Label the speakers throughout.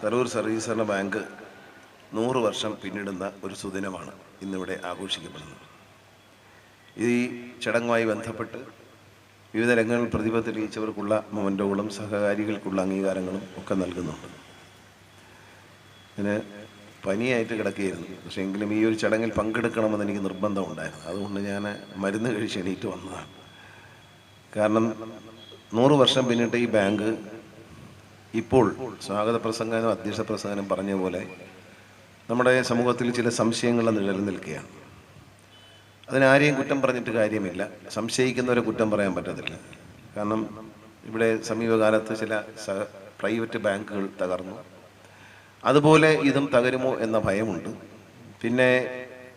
Speaker 1: Karur service സഹകരണ bank നൂറ് വർഷം പിന്നിടുന്ന ഒരു സുദിനമാണ് ഇന്നിവിടെ ആഘോഷിക്കപ്പെടുന്നത്. ഈ ചടങ്ങുമായി ബന്ധപ്പെട്ട് വിവിധ രംഗങ്ങളിൽ പ്രതിഭ തെളിയിച്ചവർക്കുള്ള മൊമെന്റുകളും സഹകാരികൾക്കുള്ള അംഗീകാരങ്ങളും ഒക്കെ നൽകുന്നുണ്ട്. ഇതിന് പനിയായിട്ട് കിടക്കുകയായിരുന്നു. പക്ഷേ എങ്കിലും ഈ ഒരു ചടങ്ങിൽ പങ്കെടുക്കണമെന്ന് എനിക്ക് നിർബന്ധമുണ്ടായിരുന്നു അതുകൊണ്ട് ഞാൻ മരുന്ന് കഴിച്ച് എണീറ്റ് വന്നതാണ്. കാരണം നൂറ് വർഷം പിന്നിട്ട് ഈ ബാങ്ക് ഇപ്പോൾ സ്വാഗത പ്രസംഗനും അധ്യക്ഷ പ്രസംഗനും പറഞ്ഞ പോലെ നമ്മുടെ സമൂഹത്തിൽ ചില സംശയങ്ങൾ നിലനിൽക്കുകയാണ്. അതിനാരെയും കുറ്റം പറഞ്ഞിട്ട് കാര്യമില്ല. സംശയിക്കുന്നവരെ കുറ്റം പറയാൻ പറ്റത്തില്ല. കാരണം ഇവിടെ സമീപകാലത്ത് ചില പ്രൈവറ്റ് ബാങ്കുകൾ തകർന്നു. അതുപോലെ ഇതും തകരുമോ എന്ന ഭയമുണ്ട്. പിന്നെ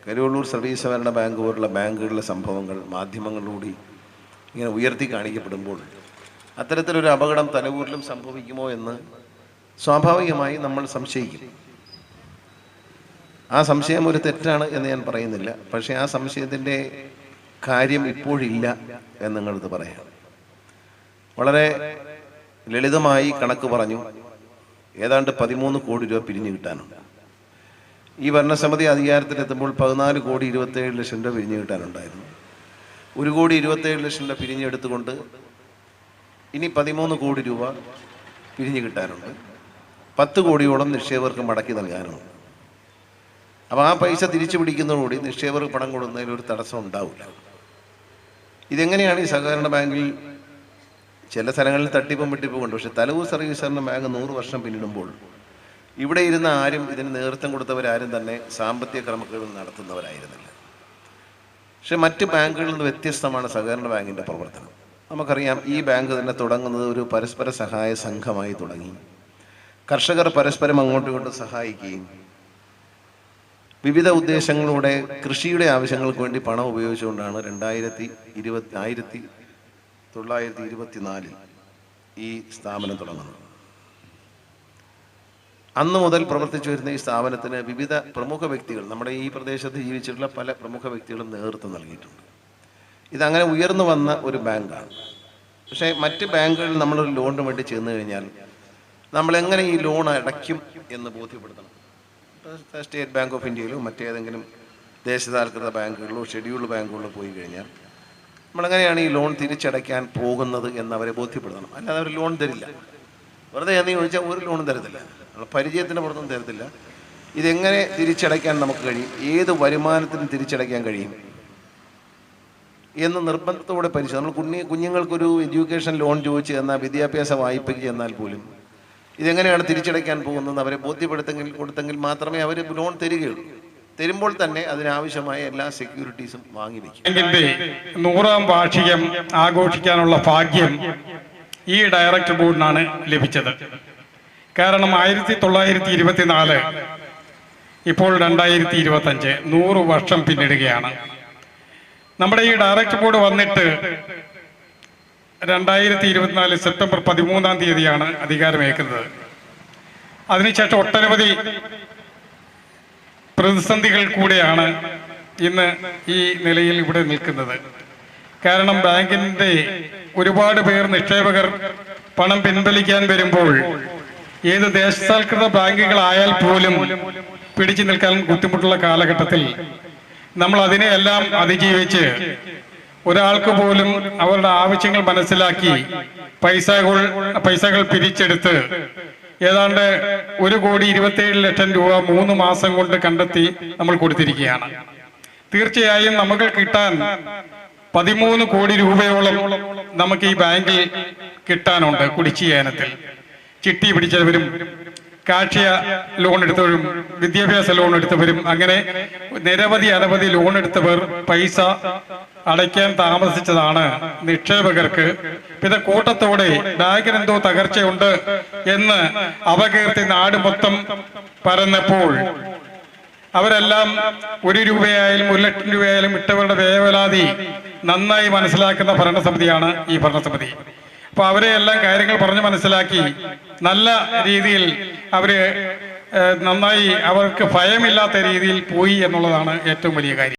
Speaker 1: കരുവള്ളൂർ സർവീസ് സഹകരണ ബാങ്ക് പോലുള്ള ബാങ്കുകളിലെ സംഭവങ്ങൾ മാധ്യമങ്ങളിലൂടെ ഇങ്ങനെ ഉയർത്തി കാണിക്കപ്പെടുമ്പോൾ അത്തരത്തിലൊരു അപകടം തലവൂരിലും സംഭവിക്കുമോ എന്ന് സ്വാഭാവികമായി നമ്മൾ സംശയിക്കും. ആ സംശയം ഒരു തെറ്റാണ് എന്ന് ഞാൻ പറയുന്നില്ല. പക്ഷേ ആ സംശയത്തിന്റെ കാര്യം ഇപ്പോഴില്ല എന്ന് നിങ്ങളത് പറയാം. വളരെ ലളിതമായി കണക്ക് പറഞ്ഞു ഏതാണ്ട് പതിമൂന്ന് കോടി രൂപ പിരിഞ്ഞു കിട്ടാനുണ്ട്. ഈ ഭരണസമിതി അധികാരത്തിലെത്തുമ്പോൾ പതിനാല് കോടി ഇരുപത്തേഴ് ലക്ഷം രൂപ പിരിഞ്ഞു കിട്ടാനുണ്ടായിരുന്നു. ഒരു കോടി ഇരുപത്തേഴ് ലക്ഷം രൂപ പിരിഞ്ഞെടുത്തുകൊണ്ട് ഇനി പതിമൂന്ന് കോടി രൂപ പിരിഞ്ഞു കിട്ടാനുണ്ട്. പത്ത് കോടിയോളം നിക്ഷേപകർക്ക് മടക്കി നൽകാനുണ്ട്. അപ്പോൾ ആ പൈസ തിരിച്ചു പിടിക്കുന്നതോടുകൂടി നിക്ഷേപകർക്ക് പണം കൊടുക്കുന്നതിൽ ഒരു തടസ്സം ഉണ്ടാവില്ല. ഇതെങ്ങനെയാണ് ഈ സഹകരണ ബാങ്കിൽ ചില സ്ഥലങ്ങളിൽ തട്ടിപ്പും വെട്ടിപ്പും ഉണ്ട്. പക്ഷെ തലവൂർ സർവീസ് സഹകരണ ബാങ്ക് നൂറ് വർഷം പിന്നിടുമ്പോൾ ഇവിടെ ഇരുന്ന ആരും ഇതിന് നേതൃത്വം കൊടുത്തവരാരും തന്നെ സാമ്പത്തിക ക്രമക്കേടുകൾ നടത്തുന്നവരായിരുന്നില്ല. പക്ഷെ മറ്റ് ബാങ്കുകളിൽ നിന്ന് വ്യത്യസ്തമാണ് സഹകരണ ബാങ്കിന്റെ പ്രവർത്തനം. നമുക്കറിയാം ഈ ബാങ്ക് തന്നെ തുടങ്ങുന്നത് ഒരു പരസ്പര സഹായ സംഘമായി തുടങ്ങി. കർഷകർ പരസ്പരം അങ്ങോട്ടും ഇങ്ങോട്ടും സഹായിക്കുകയും വിവിധ ഉദ്ദേശങ്ങളോടെ കൃഷിയുടെ ആവശ്യങ്ങൾക്ക് വേണ്ടി പണം ഉപയോഗിച്ചുകൊണ്ടാണ് രണ്ടായിരത്തി ഇരുപത്തി ആയിരത്തി തൊള്ളായിരത്തി ഇരുപത്തിനാലിൽ ഈ സ്ഥാപനം തുടങ്ങുന്നത്. അന്ന് മുതൽ പ്രവർത്തിച്ചു വരുന്ന ഈ സ്ഥാപനത്തിന് വിവിധ പ്രമുഖ വ്യക്തികൾ നമ്മുടെ ഈ പ്രദേശത്ത് ജീവിച്ചിട്ടുള്ള പല പ്രമുഖ വ്യക്തികളും നേതൃത്വം നൽകിയിട്ടുണ്ട്. ഇതങ്ങനെ ഉയർന്നു വന്ന ഒരു ബാങ്കാണ്. പക്ഷേ മറ്റ് ബാങ്കുകളിൽ നമ്മളൊരു ലോണിന് വേണ്ടി ചെന്ന് കഴിഞ്ഞാൽ നമ്മൾ എങ്ങനെ ഈ ലോൺ അടയ്ക്കും എന്ന് ബോധ്യപ്പെടുത്തണം. സ്റ്റേറ്റ് ബാങ്ക് ഓഫ് ഇന്ത്യയിലോ മറ്റേതെങ്കിലും ദേശസാൽകൃത ബാങ്കുകളിലോ ഷെഡ്യൂൾഡ് ബാങ്കുകളിലോ പോയി കഴിഞ്ഞാൽ നമ്മളെങ്ങനെയാണ് ഈ ലോൺ തിരിച്ചടയ്ക്കാൻ പോകുന്നത് എന്ന് അവരെ ബോധ്യപ്പെടുത്തണം. അല്ലാതെ അവർ ലോൺ തരില്ല. വെറുതെ എന്ന് ചോദിച്ചാൽ ഒരു ലോണും തരത്തില്ല. പരിചയത്തിന് പുറത്തൊന്നും തരത്തില്ല. ഇതെങ്ങനെ തിരിച്ചടയ്ക്കാൻ നമുക്ക് കഴിയും? ഏത് വരുമാനത്തിനും തിരിച്ചടയ്ക്കാൻ കഴിയും? എന്ന് നിർബന്ധത്തോടെ പരിശോധന. നമ്മൾ കുഞ്ഞി കുഞ്ഞുങ്ങൾക്കൊരു എഡ്യൂക്കേഷൻ ലോൺ ചോദിച്ചു എന്നാൽ വിദ്യാഭ്യാസ വായ്പയ്ക്ക് ചെന്നാൽ പോലും ഇതെങ്ങനെയാണ് തിരിച്ചടയ്ക്കാൻ പോകുന്നത് അവരെ ബോധ്യപ്പെടുത്തെങ്കിൽ കൊടുത്തെങ്കിൽ മാത്രമേ അവർ ലോൺ തരികയുള്ളൂ. തരുമ്പോൾ തന്നെ അതിനാവശ്യമായ എല്ലാ സെക്യൂരിറ്റീസും വാങ്ങി
Speaker 2: ബാങ്കിന്റെ നൂറാം വാർഷികം ആഘോഷിക്കാനുള്ള ഭാഗ്യം ഈ ഡയറക്ടർ ബോർഡിനാണ് ലഭിച്ചത്. കാരണം ആയിരത്തി തൊള്ളായിരത്തി ഇരുപത്തിനാല് ഇപ്പോൾ രണ്ടായിരത്തി ഇരുപത്തഞ്ച് നൂറ് വർഷം പിന്നിടുകയാണ്. നമ്മുടെ ഈ ഡയറക്ടർ ബോർഡ് വന്നിട്ട് രണ്ടായിരത്തി ഇരുപത്തിനാല് സെപ്റ്റംബർ പതിമൂന്നാം തീയതിയാണ് അധികാരമേക്കുന്നത് അതിനുശേഷം ഒട്ടനവധി പ്രതിസന്ധികൾ കൂടെയാണ് ഇന്ന് ഈ നിലയിൽ ഇവിടെ നിൽക്കുന്നത്. കാരണം ബാങ്കിന്റെ ഒരുപാട് പേർ നിക്ഷേപകർ പണം പിൻവലിക്കാൻ വരുമ്പോൾ ഏത് ദേശസാൽകൃത ബാങ്കുകളായാൽ പോലും പിടിച്ചു നിൽക്കാൻ ബുദ്ധിമുട്ടുള്ള കാലഘട്ടത്തിൽ നമ്മൾ അതിനെയെല്ലാം അതിജീവിച്ച് ഒരാൾക്ക് പോലും അവരുടെ ആവശ്യങ്ങൾ മനസ്സിലാക്കി പൈസകൾ പൈസകൾ പിരിച്ചെടുത്ത് ഏതാണ്ട് ഒരു കോടി ഇരുപത്തിയേഴ് ലക്ഷം രൂപ മൂന്ന് മാസം കൊണ്ട് കണ്ടെത്തി നമ്മൾ കൊടുത്തിരിക്കുകയാണ്. തീർച്ചയായും നമുക്ക് കിട്ടാൻ പതിമൂന്ന് കോടി രൂപയോളം നമുക്ക് ഈ ബാങ്കിൽ കിട്ടാനുണ്ട് കുടിശ്ശിക ചിട്ടി പിടിച്ചവരും കാർഷിക ലോൺ എടുത്തവരും വിദ്യാഭ്യാസ ലോൺ എടുത്തവരും അങ്ങനെ നിരവധി അനവധി ലോൺ എടുത്തവർ പൈസ അടയ്ക്കാൻ താമസിച്ചതാണ് നിക്ഷേപകർക്ക്. പിന്നെ കൂട്ടത്തോടെ ബാങ്കിനെന്തോ തകർച്ചയുണ്ട് എന്ന് അപകീർത്തി നാട് മൊത്തം പരന്നപ്പോൾ അവരെല്ലാം ഒരു രൂപയായാലും ഒരു ലക്ഷം രൂപയായാലും ഇട്ടവരുടെ വേവലാതി നന്നായി മനസ്സിലാക്കുന്ന ഭരണസമിതിയാണ് ഈ ഭരണസമിതി. അപ്പൊ അവരെ എല്ലാം കാര്യങ്ങൾ പറഞ്ഞു മനസ്സിലാക്കി നല്ല രീതിയിൽ അവർ നന്നായി അവർക്ക് ഭയമില്ലാത്ത രീതിയിൽ പോയി എന്നുള്ളതാണ് ഏറ്റവും വലിയ കാര്യം.